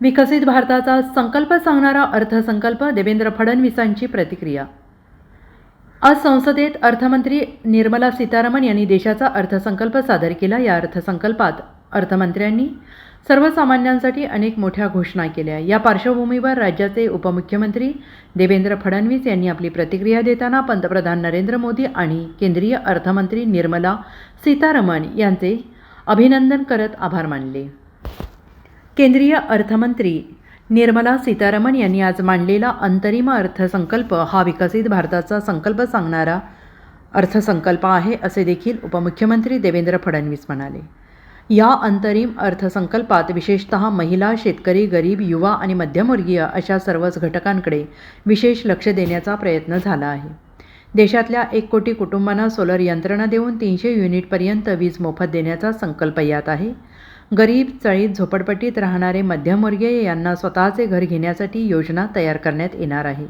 विकसित भारताचा संकल्प सांगणारा अर्थसंकल्प देवेंद्र फडणवीसांची प्रतिक्रिया. आज संसदेत अर्थमंत्री निर्मला सीतारामन यांनी देशाचा अर्थसंकल्प सादर केला. या अर्थसंकल्पात अर्थमंत्र्यांनी सर्वसामान्यांसाठी अनेक मोठ्या घोषणा केल्या. या पार्श्वभूमीवर राज्याचे उपमुख्यमंत्री देवेंद्र फडणवीस यांनी आपली प्रतिक्रिया देताना पंतप्रधान नरेंद्र मोदी आणि केंद्रीय अर्थमंत्री निर्मला सीतारमण यांचे अभिनंदन करत आभार मानले. केंद्रीय अर्थमंत्री निर्मला सीतारामन यांनी आज मांडलेला अंतरिम अर्थसंकल्प हा विकसित भारताचा संकल्प सांगणारा अर्थसंकल्प आहे असे देखील उपमुख्यमंत्री देवेंद्र फडणवीस म्हणाले. या अंतरिम अर्थसंकल्पात विशेषतः महिला शेतकरी गरीब युवा आणि मध्यमवर्गीय अशा सर्वच घटकांकडे विशेष लक्ष देण्याचा प्रयत्न झाला आहे. देशातल्या एक कोटी कुटुंबांना सोलर यंत्रणा देऊन तीनशे युनिटपर्यंत वीज मोफत देण्याचा संकल्प यात आहे. गरीब चळीत झोपडपट्टीत राहणारे मध्यमवर्गीय यांना स्वतःचे घर घेण्यासाठी योजना तयार करण्यात येणार आहे.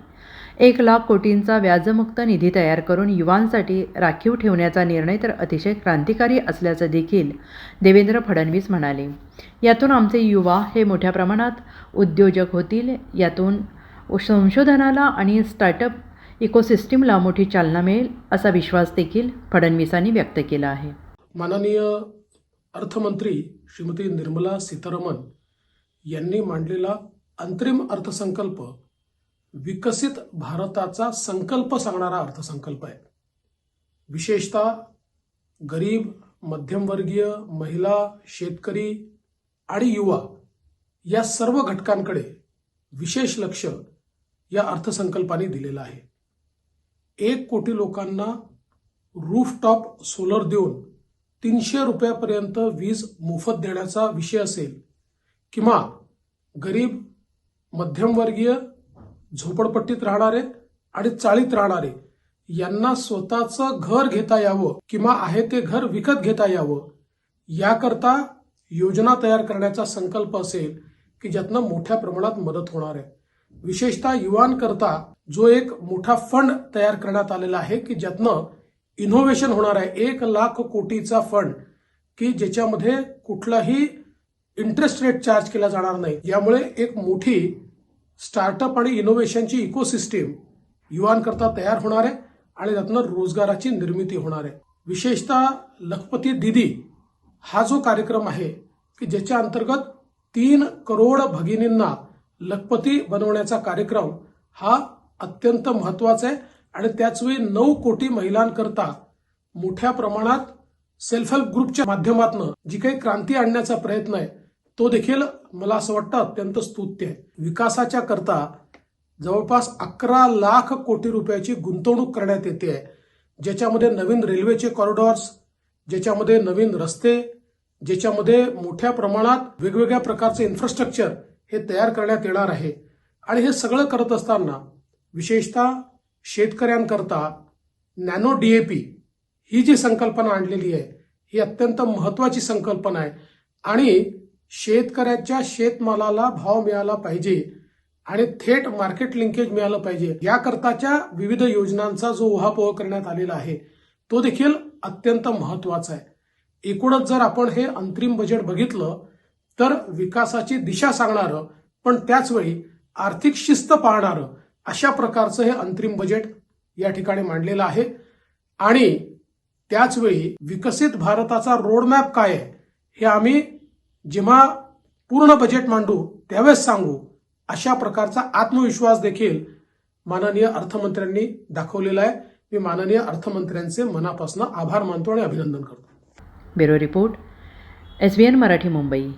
एक लाख कोटींचा व्याजमुक्त निधी तयार करून युवांसाठी राखीव ठेवण्याचा निर्णय तर अतिशय क्रांतिकारी असल्याचं देखील देवेंद्र फडणवीस म्हणाले. यातून आमचे युवा हे मोठ्या प्रमाणात उद्योजक होतील. यातून संशोधनाला आणि स्टार्टअप इकोसिस्टीमला मोठी चालना मिळेल असा विश्वास देखील फडणवीसांनी व्यक्त केला आहे. माननीय अर्थमंत्री श्रीमती निर्मला सीतारामन यांनी मांडलेला अंतरिम अर्थसंकल्प विकसित भारताचा संकल्प सांगणारा अर्थसंकल्प आहे. विशेषतः गरीब मध्यमवर्गीय महिला शेतकरी आणि युवा या सर्व घटकांकडे विशेष लक्ष या अर्थसंकल्पाने दिलेलं आहे. एक कोटी लोकांना रूफटॉप सोलर देऊन तीनशे रुपयापर्यंत वीज मोफत देण्याचा विषय असेल किंवा गरीब मध्यमवर्गीय झोपडपट्टीत राहणारे आणि चाळीत राहणारे यांना स्वतःचं घर घेता यावं किंवा आहे ते घर विकत घेता यावं याकरता योजना तयार करण्याचा संकल्प असेल की ज्यातनं मोठ्या प्रमाणात मदत होणार आहे. विशेषतः युवांकरता जो एक मोठा फंड तयार करण्यात आलेला आहे की ज्यातनं इनोव्हेशन होणार आहे. एक लाख कोटीचा फंड की ज्याच्यामध्ये कुठलाही इंटरेस्ट रेट चार्ज केला जाणार नाही. यामुळे एक मोठी स्टार्टअप आणि इनोव्हेशनची इकोसिस्टीम युवांकरता तयार होणार आहे आणि त्यातनं रोजगाराची निर्मिती होणार आहे. विशेषतः लखपती दिदी हा जो कार्यक्रम आहे की ज्याच्या अंतर्गत तीन करोड भगिनींना लखपती बनवण्याचा कार्यक्रम हा अत्यंत महत्त्वाचा आहे. आणि त्याचवेळी नऊ कोटी महिलांकरता मोठ्या प्रमाणात सेल्फ हेल्प ग्रुपच्या माध्यमातून जी काही क्रांती आणण्याचा प्रयत्न आहे तो देखील मला असं वाटतं अत्यंत स्तुत्य आहे. विकासाच्या करता जवळपास अकरा लाख कोटी रुपयाची गुंतवणूक करण्यात येते आहे. ज्याच्यामध्ये नवीन रेल्वेचे कॉरिडॉर्स ज्याच्यामध्ये नवीन रस्ते ज्याच्यामध्ये मोठ्या प्रमाणात वेगवेगळ्या प्रकारचे इन्फ्रास्ट्रक्चर हे तयार करण्यात येणार आहे. आणि हे सगळं करत असताना विशेषतः शेतकऱ्यांकरता नॅनो डीएपी ही जी संकल्पना आणलेली आहे ही अत्यंत महत्वाची संकल्पना आहे. आणि शेतकऱ्याच्या शेतमालाला भाव मिळाला पाहिजे आणि थेट मार्केट लिंकेज मिळालं पाहिजे याकरताच्या विविध योजनांचा जो उहापोह करण्यात आलेला आहे तो देखील अत्यंत महत्त्वाचा आहे. एकूणच जर आपण हे अंतरिम बजेट बघितलं तर विकासाची दिशा सांगणारं पण त्याचवेळी आर्थिक शिस्त पाहणारं अशा प्रकारचं हे अंतरिम बजेट या ठिकाणी मांडलेलं आहे. आणि त्याचवेळी विकसित भारताचा रोडमॅप काय आहे हे आम्ही जेव्हा पूर्ण बजेट मांडू त्यावेळेस सांगू. अशा प्रकारचा आत्मविश्वास देखील माननीय अर्थमंत्र्यांनी दाखवलेला आहे. मी माननीय अर्थमंत्र्यांचे मनापासून आभार मानतो आणि अभिनंदन करतो. Bureau report S N Marathi Mumbai.